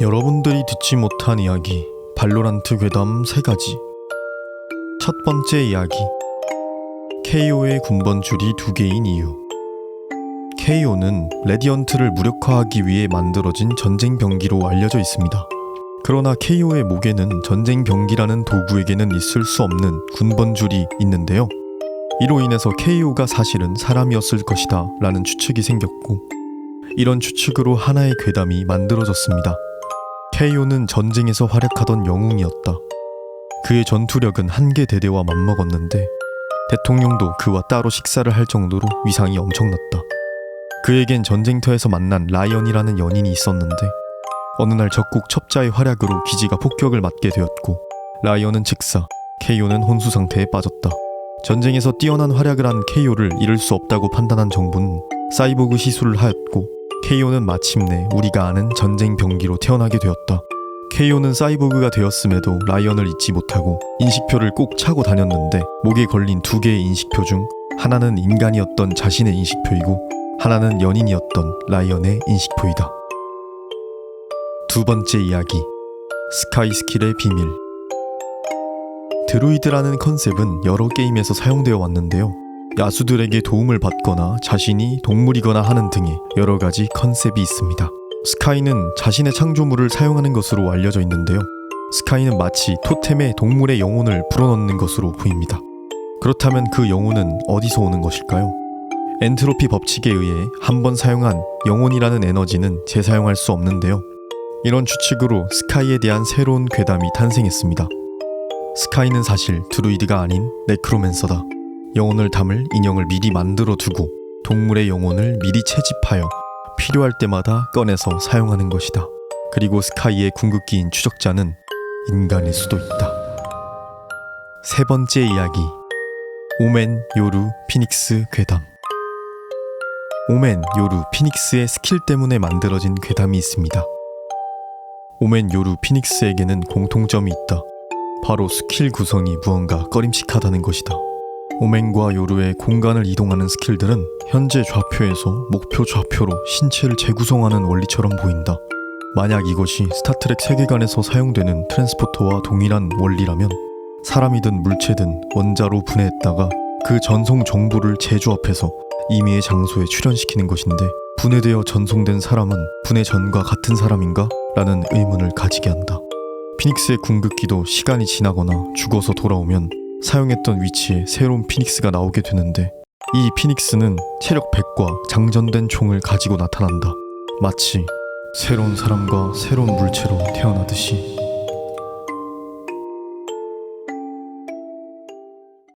여러분들이 듣지 못한 이야기 발로란트 괴담 3가지 첫 번째 이야기 KO의 군번 줄이 두 개인 이유 KO는 레디언트를 무력화하기 위해 만들어진 전쟁 병기로 알려져 있습니다. 그러나 KO의 목에는 전쟁 병기라는 도구에게는 있을 수 없는 군번 줄이 있는데요. 이로 인해서 KO가 사실은 사람이었을 것이다 라는 추측이 생겼고 이런 추측으로 하나의 괴담이 만들어졌습니다. KO는 전쟁에서 활약하던 영웅이었다. 그의 전투력은 한계 대대와 맞먹었는데 대통령도 그와 따로 식사를 할 정도로 위상이 엄청났다. 그에겐 전쟁터에서 만난 라이언이라는 연인이 있었는데 어느 날 적국 첩자의 활약으로 기지가 폭격을 맞게 되었고 라이언은 즉사, KO는 혼수 상태에 빠졌다. 전쟁에서 뛰어난 활약을 한 KO를 잃을 수 없다고 판단한 정부는 사이보그 시술을 하였고 KO는 마침내 우리가 아는 전쟁 병기로 태어나게 되었다. KO는 사이보그가 되었음에도 라이언을 잊지 못하고 인식표를 꼭 차고 다녔는데 목에 걸린 두 개의 인식표 중 하나는 인간이었던 자신의 인식표이고 하나는 연인이었던 라이언의 인식표이다. 두 번째 이야기 스카이 스킬의 비밀 드루이드라는 컨셉은 여러 게임에서 사용되어 왔는데요. 야수들에게 도움을 받거나 자신이 동물이거나 하는 등의 여러 가지 컨셉이 있습니다. 스카이는 자신의 창조물을 사용하는 것으로 알려져 있는데요. 스카이는 마치 토템에 동물의 영혼을 불어넣는 것으로 보입니다. 그렇다면 그 영혼은 어디서 오는 것일까요? 엔트로피 법칙에 의해 한 번 사용한 영혼이라는 에너지는 재사용할 수 없는데요. 이런 추측으로 스카이에 대한 새로운 괴담이 탄생했습니다. 스카이는 사실 드루이드가 아닌 네크로맨서다. 영혼을 담을 인형을 미리 만들어 두고 동물의 영혼을 미리 채집하여 필요할 때마다 꺼내서 사용하는 것이다. 그리고 스카이의 궁극기인 추적자는 인간일 수도 있다. 세 번째 이야기 오멘 요루 피닉스 괴담 오멘 요루 피닉스의 스킬 때문에 만들어진 괴담이 있습니다. 오멘 요루 피닉스에게는 공통점이 있다. 바로 스킬 구성이 무언가 꺼림칙하다는 것이다. 오멘과 요루의 공간을 이동하는 스킬들은 현재 좌표에서 목표 좌표로 신체를 재구성하는 원리처럼 보인다. 만약 이것이 스타트렉 세계관에서 사용되는 트랜스포터와 동일한 원리라면 사람이든 물체든 원자로 분해했다가 그 전송 정보를 재조합해서 임의의 장소에 출현시키는 것인데 분해되어 전송된 사람은 분해 전과 같은 사람인가? 라는 의문을 가지게 한다. 피닉스의 궁극기도 시간이 지나거나 죽어서 돌아오면 사용했던 위치에 새로운 피닉스가 나오게 되는데 이 피닉스는 체력 100과 장전된 총을 가지고 나타난다. 마치 새로운 사람과 새로운 물체로 태어나듯이